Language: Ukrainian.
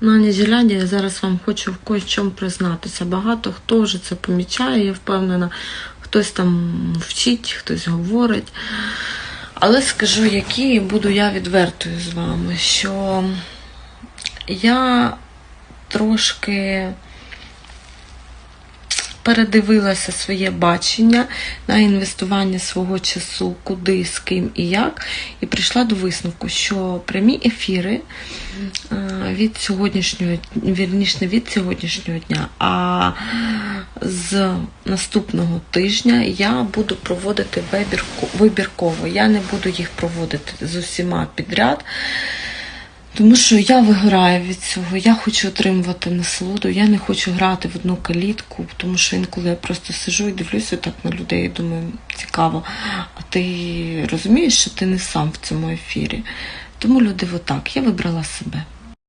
На Нізіляді, я зараз вам хочу в кое чому признатися. Багато хто вже це помічає, я впевнена, хтось там вчить, хтось говорить. Але скажу, які буду я відвертою з вами, що я трошки передивилася своє бачення на інвестування свого часу, куди, з ким і як, і прийшла до висновку, що прямі ефіри е, від сьогоднішнього, вірніше, не від сьогоднішнього дня, а з наступного тижня я буду проводити вибірково. Я не буду їх проводити з усіма підряд. Тому що я вигораю від цього, я хочу отримувати насолоду, я не хочу грати в одну калітку, тому що інколи я просто сижу і дивлюся так на людей і думаю, цікаво, а ти розумієш, що ти не сам в цьому ефірі. Тому люди, отак, я вибрала себе.